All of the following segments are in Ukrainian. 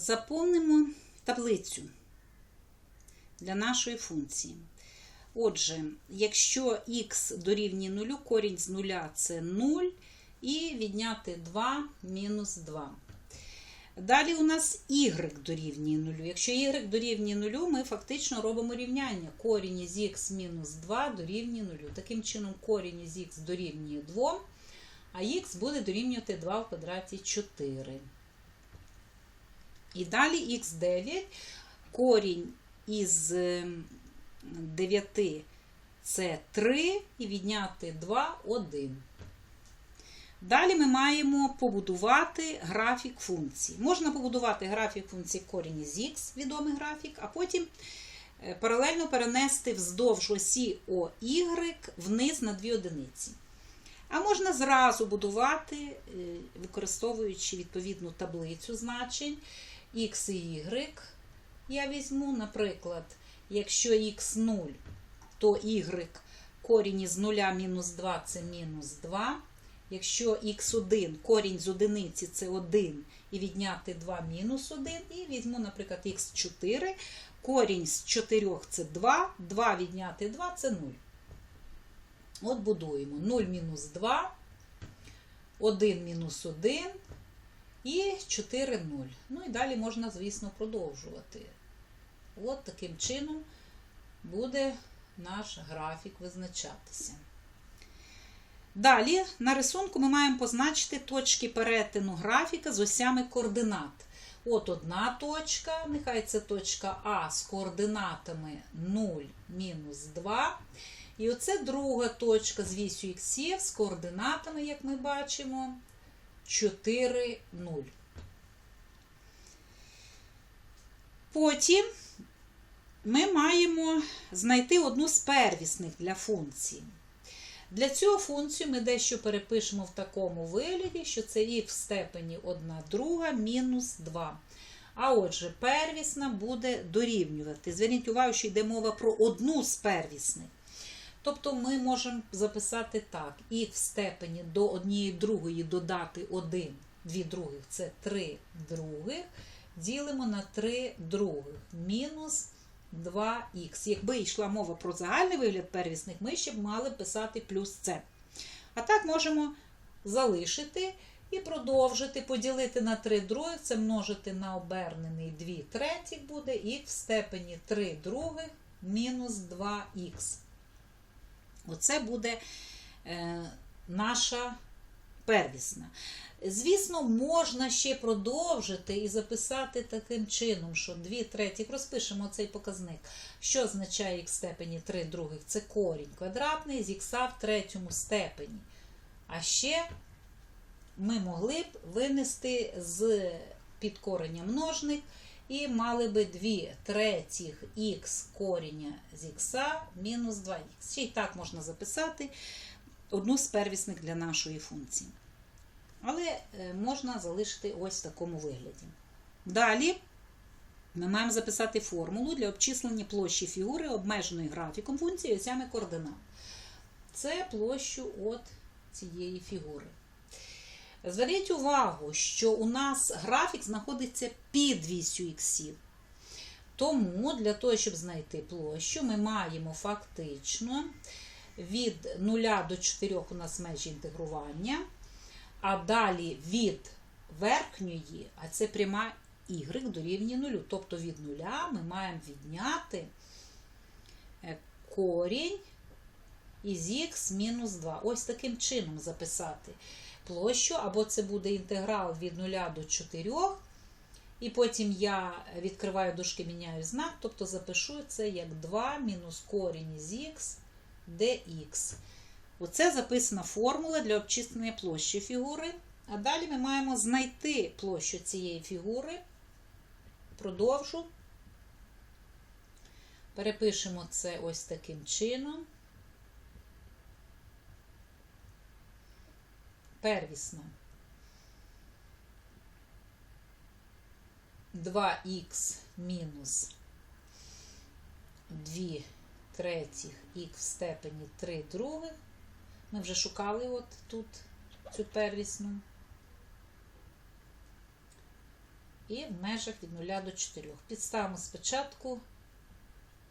Заповнимо таблицю для нашої функції. Отже, якщо х дорівнює 0, корінь з 0 це 0, і відняти 2 мінус 2. Далі у нас y дорівнює 0. Якщо y дорівнює 0, ми фактично робимо рівняння. Корінь із х мінус 2 дорівнює 0. Таким чином, корінь із х дорівнює 2, а х буде дорівнювати 2 в квадраті 4. І далі х9, корінь із 9 це 3, і відняти 2 1. Далі ми маємо побудувати графік функції. Можна побудувати графік функції корінь із х, відомий графік, а потім паралельно перенести вздовж осі OY вниз на 2 одиниці. А можна зразу будувати, використовуючи відповідну таблицю значень x і y. Я візьму, наприклад, якщо х0, то y корінь із 0 мінус 2 це мінус 2. Якщо х1, корінь з одиниці це 1, і відняти 2 мінус 1, і візьму, наприклад, х4, корінь з 4 це 2, 2 відняти 2 це 0. От будуємо 0 мінус 2, 1 мінус 1 і 4 0. Ну і далі можна, звісно, продовжувати. От таким чином буде наш графік визначатися. Далі на рисунку ми маємо позначити точки перетину графіка з осями координат. От одна точка, нехай це точка А з координатами 0, мінус 2. І оце друга точка з вісю х з координатами, як ми бачимо, 4, 0. Потім ми маємо знайти одну з первісних для функції. Для цього функцію ми дещо перепишемо в такому вигляді, що це х в степені 1 друга мінус 2. А отже, первісна буде дорівнювати. Зверніть увагу, що йде мова про одну з первісних. Тобто ми можемо записати так: х в степені до однієї другої додати 1, 2 других це 3 других. Ділимо на 3 других мінус 2х. Якби йшла мова про загальний вигляд первісних, ми ще б мали писати плюс це. А так можемо залишити і продовжити, поділити на 3 других, це множити на обернений 2 третіх буде, х в степені 3 других мінус 2х. Оце буде е, наша первісна. Звісно, можна ще продовжити і записати таким чином, що 2 третіх розпишемо цей показник. Що означає х в степені 3 других? Це корінь квадратний з х в третьому степені. А ще ми могли б винести з під підкорення множник і мали би 2 третіх х коріння з х мінус 2х. Ще й так можна записати одну з первісних для нашої функції. Але можна залишити ось в такому вигляді. Далі ми маємо записати формулу для обчислення площі фігури, обмеженої графіком функції осями координат. Це площу от цієї фігури. Зверніть увагу, що у нас графік знаходиться під вісю іксів. Тому для того, щоб знайти площу, ми маємо фактично від 0 до 4 у нас межі інтегрування. А далі від верхньої, а це пряма y дорівнює 0. Тобто від 0 ми маємо відняти корінь із х мінус 2. Ось таким чином записати площу, або це буде інтеграл від 0 до 4. І потім я відкриваю дужки, міняю знак, тобто запишу це як 2 мінус корінь із х dx. Оце записана формула для обчислення площі фігури. А далі ми маємо знайти площу цієї фігури. Продовжу. Перепишемо це ось таким чином. Первісно. 2х мінус 2 третіх х в степені 3 других. Ми вже шукали от тут цю первісну. і в межах від 0 до 4. Підставимо спочатку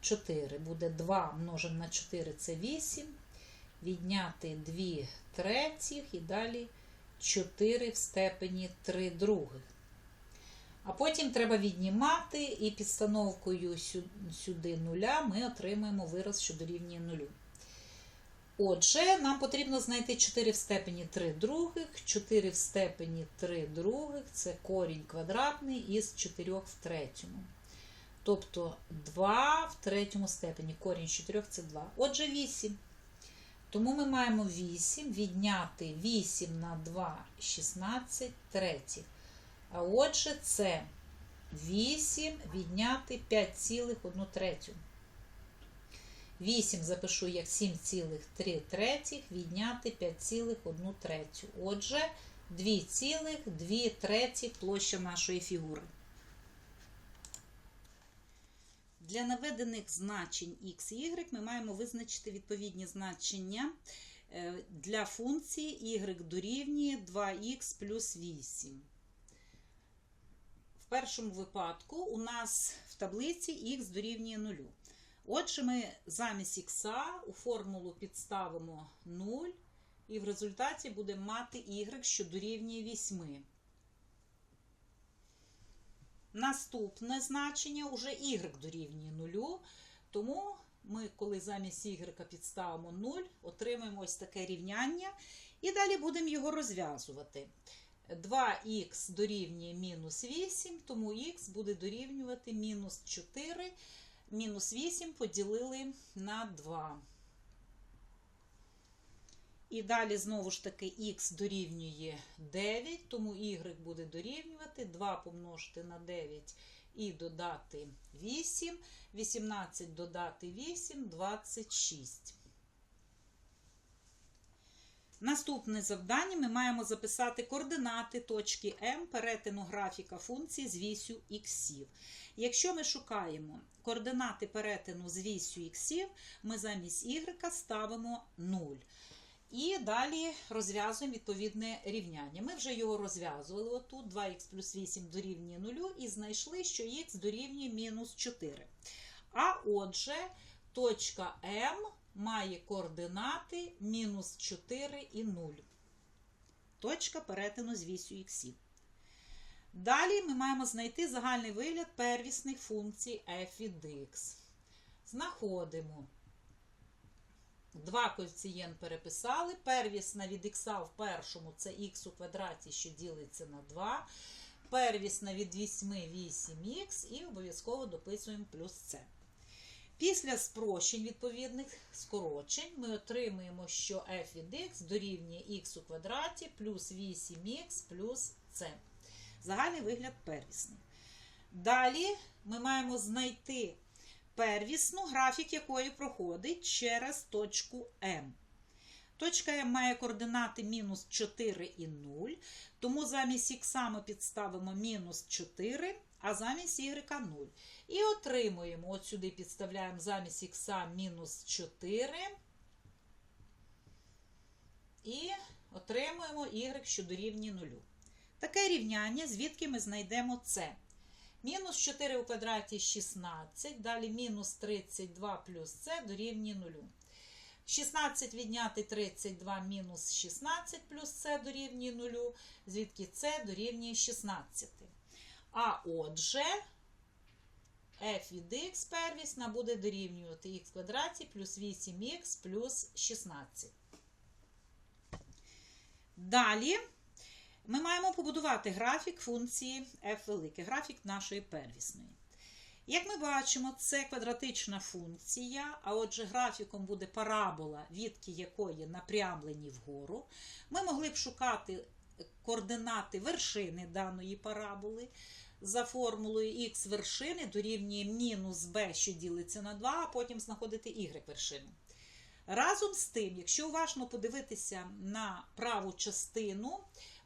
4. Буде 2 множимо на 4 це 8. Відняти 2 третіх і далі 4 в степені 3 других. А потім треба віднімати, і підстановкою сюди нуля ми отримаємо вираз, що дорівнює нулю. Отже, нам потрібно знайти 4 в степені 3 других, 4 в степені 3 других це корінь квадратний із 4 в третьому. Тобто 2 в третьому степені. Корінь з 4 це 2. Отже, 8. Тому ми маємо 8 відняти 8 на 2 16 третіх. А отже, це 8 відняти 5,1 третю. 8 запишу як 7,3 третіх, відняти 5,1 третю. Отже, 2,2 треті площа нашої фігури. Для наведених значень x і y ми маємо визначити відповідні значення е, для функції y дорівнює 2х плюс 8. В першому випадку у нас в таблиці х дорівнює 0. Отже, ми замість х у формулу підставимо 0, і в результаті будемо мати y, що дорівнює 8. Наступне значення уже y дорівнює 0, тому ми, коли замість y підставимо 0, отримаємо ось таке рівняння, і далі будемо його розв'язувати. 2х дорівнює мінус 8, тому х буде дорівнювати мінус 4, мінус 8 поділили на 2. І далі, знову ж таки, х дорівнює 9, тому y буде дорівнювати 2 помножити на 9 і додати 8. 18 додати 8 26. Наступне завдання ми маємо записати координати точки М перетину графіка функції з вісю х. Якщо ми шукаємо координати перетину з вісю х, ми замість y ставимо 0. І далі розв'язуємо відповідне рівняння. Ми вже його розв'язували отут. 2х плюс 8 дорівнює 0 і знайшли, що х дорівнює мінус 4. А отже, точка М має координати мінус 4 і 0. Точка перетину з вісю х. Далі ми маємо знайти загальний вигляд первісних функцій f від x. Знаходимо. Два коефіцієнт переписали. Первісна від х в першому це х у квадраті, що ділиться на 2. Первісна від 8 8х і обов'язково дописуємо плюс це. Після спрощень відповідних скорочень ми отримуємо, що f від x дорівнює х у квадраті плюс 8х плюс c. Загальний вигляд первісний. Далі ми маємо знайти первісну, графік якої проходить через точку М. Точка М має координати мінус 4 і 0, тому замість х ми підставимо мінус 4, а замість y 0. І отримуємо, от сюди підставляємо замість х мінус 4. І отримуємо y, що дорівнює 0. Таке рівняння, звідки ми знайдемо це. Мінус 4 у квадраті 16, далі мінус 32 плюс це дорівнює 0. 16 відняти 32 мінус 16 плюс це дорівнює 0, звідки це дорівнює 16. А отже, f від x первісна буде дорівнювати х квадраті плюс 8х плюс 16. Далі ми маємо побудувати графік функції f велике, графік нашої первісної. Як ми бачимо, це квадратична функція, а отже, графіком буде парабола, відки якої напрямлені вгору. Ми могли б шукати координати вершини даної параболи за формулою х вершини дорівнює мінус b, що ділиться на 2, а потім знаходити y вершину. Разом з тим, якщо уважно подивитися на праву частину,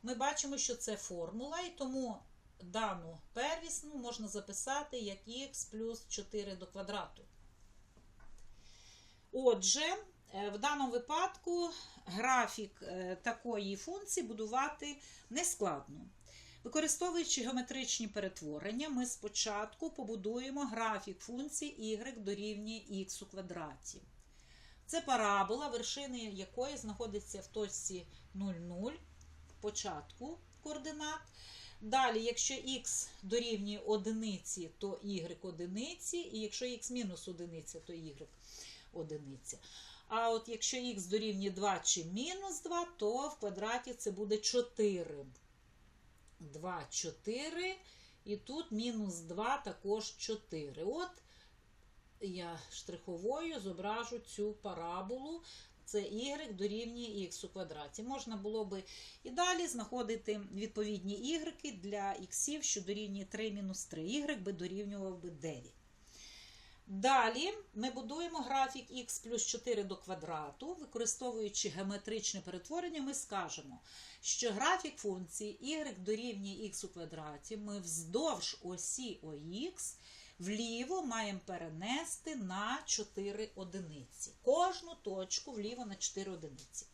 ми бачимо, що це формула, і тому дану первісну можна записати як х плюс 4 до квадрату. Отже, в даному випадку графік такої функції будувати не складно. Використовуючи геометричні перетворення, ми спочатку побудуємо графік функції y дорівнює x у квадраті. Це парабола, вершини якої знаходиться в точці 0,0 початку координат. Далі, якщо х дорівнює одиниці, то y одиниці, і якщо х мінус одиниця, то y одиниця. А от якщо х дорівнює 2 чи мінус 2, то в квадраті це буде 4. 2, 4. І тут мінус 2 також 4. От я штриховою зображу цю параболу. Це y дорівнює х у квадраті. Можна було би і далі знаходити відповідні y для х, що дорівнює 3 мінус 3. y би дорівнював би 9. Далі ми будуємо графік х плюс 4 до квадрату. Використовуючи геометричне перетворення, ми скажемо, що графік функції y дорівнює х у квадраті ми вздовж осі ОХ вліво маємо перенести на 4 одиниці. Кожну точку вліво на 4 одиниці.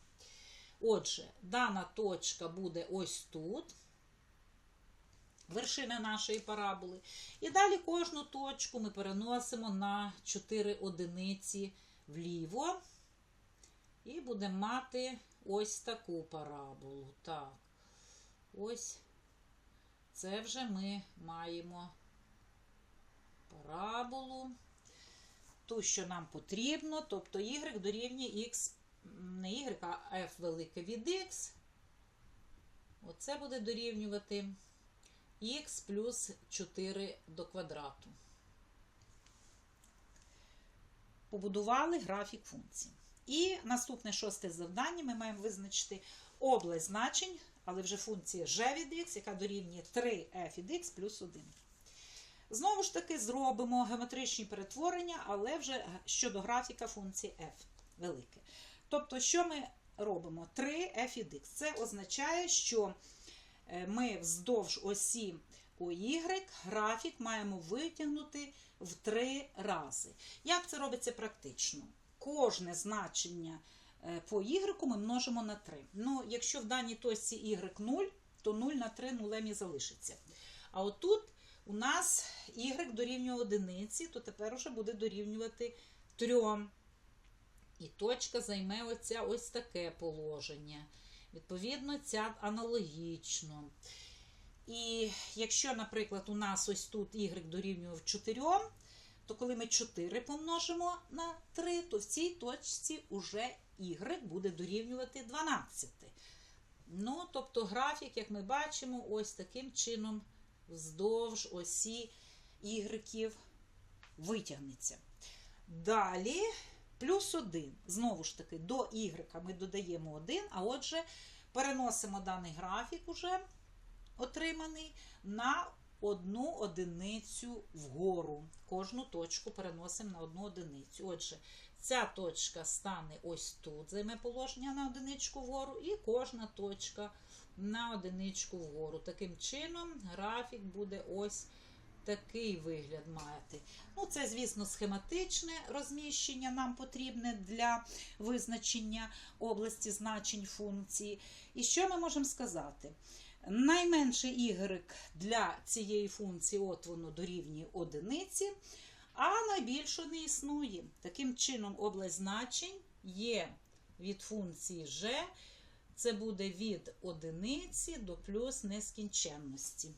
Отже, дана точка буде ось тут. Вершина нашої параболи. І далі кожну точку ми переносимо на 4 одиниці вліво. І будемо мати ось таку параболу. Так, ось це вже ми маємо параболу. Ту, що нам потрібно, тобто y дорівнює x, не y, а f велике від x. Оце буде дорівнювати х плюс 4 до квадрату. Побудували графік функції. І наступне шосте завдання ми маємо визначити область значень, але вже функція g від x, яка дорівнює 3f від x плюс 1. Знову ж таки, зробимо геометричні перетворення, але вже щодо графіка функції f велике. Тобто, що ми робимо? 3f від x. Це означає, що ми вздовж осі OY графік маємо витягнути в 3 рази. Як це робиться практично? Кожне значення по y ми множимо на 3. Ну, якщо в даній точці y 0, то 0 на 3 нулем і залишиться. А отут у нас y дорівнює одиниці, то тепер вже буде дорівнювати 3. І точка займе оця ось таке положення. Відповідно, ця аналогічно. І якщо, наприклад, у нас ось тут y дорівнює 4, то коли ми 4 помножимо на 3, то в цій точці вже y буде дорівнювати 12. Ну, тобто графік, як ми бачимо, ось таким чином вздовж осі y витягнеться. Далі плюс 1. Знову ж таки, до y ми додаємо 1, а отже, переносимо даний графік уже отриманий на одну одиницю вгору. Кожну точку переносимо на одну одиницю. Отже, ця точка стане ось тут, займе положення на одиничку вгору, і кожна точка на одиничку вгору. Таким чином, графік буде ось такий вигляд мати. Ну, Це, звісно, схематичне розміщення нам потрібне для визначення області значень функції. І що ми можемо сказати? Найменше y для цієї функції, от воно дорівнює одиниці, а найбільше не існує. Таким чином, область значень є від функції g, це буде від одиниці до плюс нескінченності.